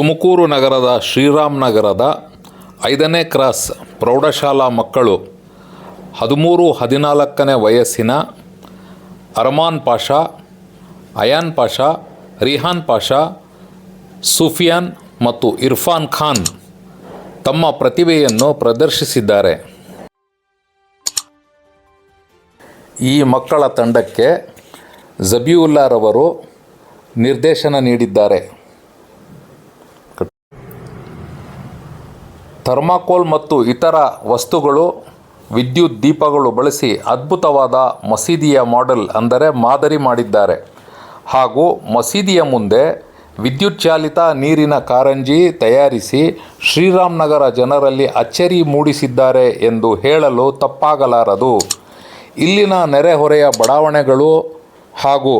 ತುಮಕೂರು ನಗರದ ಶ್ರೀರಾಮ್ ನಗರದ ಐದನೇ ಕ್ರಾಸ್ ಪ್ರೌಢಶಾಲಾ ಮಕ್ಕಳು ಹದಿಮೂರು ಹದಿನಾಲ್ಕನೇ ವಯಸ್ಸಿನ ಅರಮಾನ್ ಪಾಷಾ, ಅಯಾನ್ ಪಾಷಾ, ರಿಹಾನ್ ಪಾಷಾ, ಸುಫಿಯಾನ್ ಮತ್ತು ಇರ್ಫಾನ್ ಖಾನ್ ತಮ್ಮ ಪ್ರತಿಭೆಯನ್ನು ಪ್ರದರ್ಶಿಸಿದ್ದಾರೆ. ಈ ಮಕ್ಕಳ ತಂಡಕ್ಕೆ ಜಬಿಯುಲ್ಲಾರವರು ನಿರ್ದೇಶನ ನೀಡಿದ್ದಾರೆ. ಥರ್ಮಾಕೋಲ್ ಮತ್ತು ಇತರ ವಸ್ತುಗಳು, ವಿದ್ಯುತ್ ದೀಪಗಳು ಬಳಸಿ ಅದ್ಭುತವಾದ ಮಸೀದಿಯ ಮಾಡೆಲ್ ಅಂದರೆ ಮಾದರಿ ಮಾಡಿದ್ದಾರೆ. ಹಾಗೂ ಮಸೀದಿಯ ಮುಂದೆ ವಿದ್ಯುತ್ ಚಾಲಿತ ನೀರಿನ ಕಾರಂಜಿ ತಯಾರಿಸಿ ಶ್ರೀರಾಮ್ನಗರ ಜನರಲ್ಲಿ ಅಚ್ಚರಿ ಮೂಡಿಸಿದ್ದಾರೆ ಎಂದು ಹೇಳಲು ತಪ್ಪಾಗಲಾರದು. ಇಲ್ಲಿನ ನೆರೆಹೊರೆಯ ಬಡಾವಣೆಗಳು ಹಾಗೂ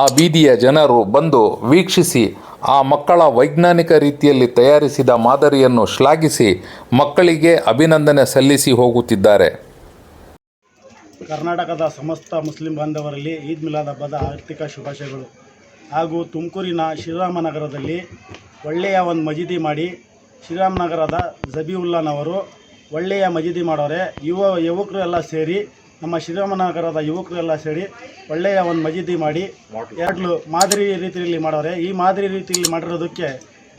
ಆ ಬೀದಿಯ ಜನರು ಬಂದು ವೀಕ್ಷಿಸಿ, ಆ ಮಕ್ಕಳ ವೈಜ್ಞಾನಿಕ ರೀತಿಯಲ್ಲಿ ತಯಾರಿಸಿದ ಮಾದರಿಯನ್ನು ಶ್ಲಾಘಿಸಿ, ಮಕ್ಕಳಿಗೆ ಅಭಿನಂದನೆ ಸಲ್ಲಿಸಿ ಹೋಗುತ್ತಿದ್ದಾರೆ. ಕರ್ನಾಟಕದ ಸಮಸ್ತ ಮುಸ್ಲಿಂ ಬಾಂಧವರಲ್ಲಿ ಈದ್ ಮಿಲಾದ್ ಹಬ್ಬದ ಆರ್ಥಿಕ ಶುಭಾಶಯಗಳು. ಹಾಗೂ ತುಮಕೂರಿನ ಶ್ರೀರಾಮನಗರದಲ್ಲಿ ಒಳ್ಳೆಯ ಒಂದು ಮಜಿದಿ ಮಾಡಿ ಶ್ರೀರಾಮನಗರದ ಜಬೀವುಲ್ಲಾನವರು ಒಳ್ಳೆಯ ಮಜೀದಿ ಮಾಡೋರೆ. ಯುವ ಯುವಕರು ಎಲ್ಲ ಸೇರಿ ನಮ್ಮ ಶ್ರೀರಾಮನಗರದ ಯುವಕರೆಲ್ಲ ಸೇರಿ ಒಳ್ಳೆಯ ಒಂದು ಮಜೀದಿ ಮಾಡಿ ಎರಡು ಮಾದರಿ ರೀತಿಯಲ್ಲಿ ಮಾಡೋರೆ. ಈ ಮಾದರಿ ರೀತಿಯಲ್ಲಿ ಮಾಡಿರೋದಕ್ಕೆ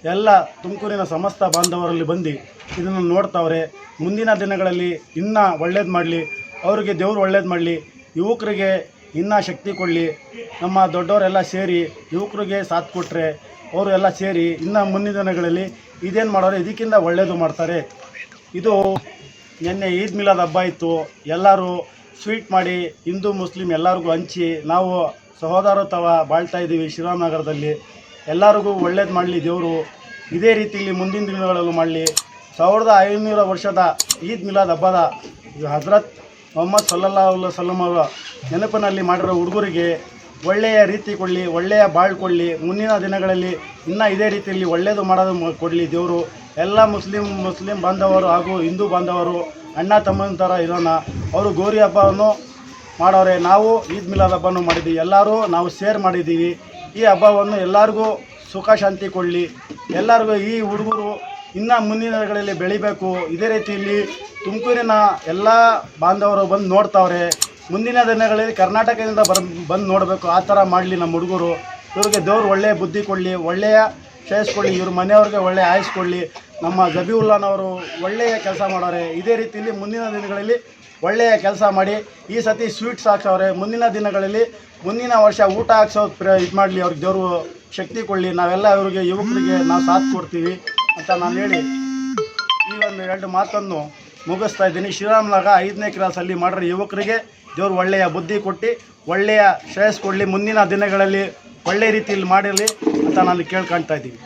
ಎಲ್ಲ ತುಮಕೂರಿನ ಸಮಸ್ತ ಬಾಂಧವರಲ್ಲಿ ಬಂದು ಇದನ್ನು ನೋಡ್ತಾವ್ರೆ. ಮುಂದಿನ ದಿನಗಳಲ್ಲಿ ಇನ್ನೂ ಒಳ್ಳೇದು ಮಾಡಲಿ, ಅವರಿಗೆ ದೇವರು ಒಳ್ಳೇದು ಮಾಡಲಿ, ಯುವಕರಿಗೆ ಇನ್ನೂ ಶಕ್ತಿ ಕೊಡಲಿ, ನಮ್ಮ ದೊಡ್ಡವರೆಲ್ಲ ಸೇರಿ ಯುವಕರಿಗೆ ಸಾಥ್ ಕೊಟ್ಟರೆ ಅವರು ಎಲ್ಲ ಸೇರಿ ಇನ್ನು ಮುಂದಿನ ದಿನಗಳಲ್ಲಿ ಇದೇನು ಮಾಡೋರು, ಇದಕ್ಕಿಂತ ಒಳ್ಳೆಯದು ಮಾಡ್ತಾರೆ. ಇದು ನಿನ್ನೆ ಈದ್ ಮಿಲಾದ್ ಹಬ್ಬ ಇತ್ತು. ಎಲ್ಲರೂ ಸ್ವೀಟ್ ಮಾಡಿ ಹಿಂದೂ, ಮುಸ್ಲಿಂ ಎಲ್ಲರಿಗೂ ಹಂಚಿ ನಾವು ಸಹೋದರತ್ವ ಬಾಳ್ತಾ ಇದ್ದೀವಿ ಶ್ರೀರಾಮನಗರದಲ್ಲಿ. ಎಲ್ಲರಿಗೂ ಒಳ್ಳೇದು ಮಾಡಲಿ ದೇವರು. ಇದೇ ರೀತಿಯಲ್ಲಿ ಮುಂದಿನ ದಿನಗಳಲ್ಲೂ ಮಾಡಲಿ. ಸಾವಿರದ ಐನೂರು ವರ್ಷದ ಈದ್ ಮಿಲಾದ್ ಹಬ್ಬದ ಹಜರತ್ ಮೊಹಮ್ಮದ್ ಸಲ್ಲಲ್ಲಾ ಸಲ್ಲಂ ಅವರ ನೆನಪಿನಲ್ಲಿ ಮಾಡಿರೋ ಹುಡುಗರಿಗೆ ಒಳ್ಳೆಯ ರೀತಿ ಕೊಡಲಿ, ಒಳ್ಳೆಯ ಬಾಳ್ ಕೊಡಲಿ. ಮುಂದಿನ ದಿನಗಳಲ್ಲಿ ಇನ್ನೂ ಇದೇ ರೀತಿಯಲ್ಲಿ ಒಳ್ಳೆಯದು ಮಾಡೋದು ಕೊಡಲಿ ದೇವರು. ಎಲ್ಲ ಮುಸ್ಲಿಂ ಮುಸ್ಲಿಂ ಬಾಂಧವರು ಹಾಗೂ ಹಿಂದೂ ಬಾಂಧವರು ಅಣ್ಣ ತಮ್ಮನ ಥರ ಇರೋಣ. ಅವರು ಗೌರಿ ಹಬ್ಬವನ್ನು ಮಾಡೋರೆ. ನಾವು ಈದ್ ಮಿಲಾದ್ ಹಬ್ಬನೂ ಮಾಡಿದ್ದೀವಿ ಎಲ್ಲರೂ ನಾವು ಶೇರ್ ಮಾಡಿದ್ದೀವಿ. ಈ ಹಬ್ಬವನ್ನು ಎಲ್ಲರಿಗೂ ಸುಖ, ಶಾಂತಿ ಕೊಡಲಿ. ಎಲ್ಲರಿಗೂ ಈ ಹುಡುಗರು ಇನ್ನು ಮುಂದಿನ ದಿನಗಳಲ್ಲಿ ಬೆಳಿಬೇಕು. ಇದೇ ರೀತಿಯಲ್ಲಿ ತುಮಕೂರಿನ ಎಲ್ಲ ಬಾಂಧವರು ಬಂದು ನೋಡ್ತಾವ್ರೆ. ಮುಂದಿನ ದಿನಗಳಲ್ಲಿ ಕರ್ನಾಟಕದಿಂದ ಬರ್ ಬಂದು ನೋಡಬೇಕು. ಆ ಥರ ಮಾಡಲಿ ನಮ್ಮ ಹುಡುಗರು. ಇವ್ರಿಗೆ ದೇವ್ರು ಒಳ್ಳೆಯ ಬುದ್ಧಿ ಕೊಡಲಿ. ಒಳ್ಳೆಯ ಶ್ರೇಯಸ್ ಇವ್ರ ಮನೆಯವ್ರಿಗೆ ಒಳ್ಳೆಯ ಆಯುಸ್ ಕೊಡಲಿ, ನಮ್ಮ ಜಬೀವುಲ್ಲಾನವರು ಒಳ್ಳೆಯ ಕೆಲಸ ಮಾಡೋರೆ. ಇದೇ ರೀತಿಯಲ್ಲಿ ಮುಂದಿನ ದಿನಗಳಲ್ಲಿ ಒಳ್ಳೆಯ ಕೆಲಸ ಮಾಡಿ, ಈ ಸತಿ ಸ್ವೀಟ್ಸ್ ಹಾಕ್ಸವ್ರೆ. ಮುಂದಿನ ದಿನಗಳಲ್ಲಿ ಮುಂದಿನ ವರ್ಷ ಊಟ ಹಾಕ್ಸೋದು ಪ್ರ ಇದು ಮಾಡಲಿ, ಅವ್ರಿಗೆ ದೇವರು ಶಕ್ತಿ ಕೊಡಲಿ. ನಾವೆಲ್ಲ ಅವ್ರಿಗೆ ಯುವಕರಿಗೆ ನಾವು ಸಾಥ್ ಕೊಡ್ತೀವಿ ಅಂತ ನಾನು ಹೇಳಿ ಈ ಒಂದು ಎರಡು ಮಾತನ್ನು ಮುಗಿಸ್ತಾ ಇದ್ದೀನಿ. ಶ್ರೀರಾಮನಾಗ ಐದನೇ ಕ್ಲಾಸಲ್ಲಿ ಮಾಡಿರೋ ಯುವಕರಿಗೆ ದೇವರು ಒಳ್ಳೆಯ ಬುದ್ಧಿ ಕೊಟ್ಟು, ಒಳ್ಳೆಯ ಶ್ರೇಯಸ್ ಕೊಡಲಿ. ಮುಂದಿನ ದಿನಗಳಲ್ಲಿ ಒಳ್ಳೆಯ ರೀತಿಯಲ್ಲಿ ಮಾಡಿರಲಿ. ಅಂತ ನಾನು ಕೇಳ್ಕೊಳ್ತಾ ಇದ್ದೀನಿ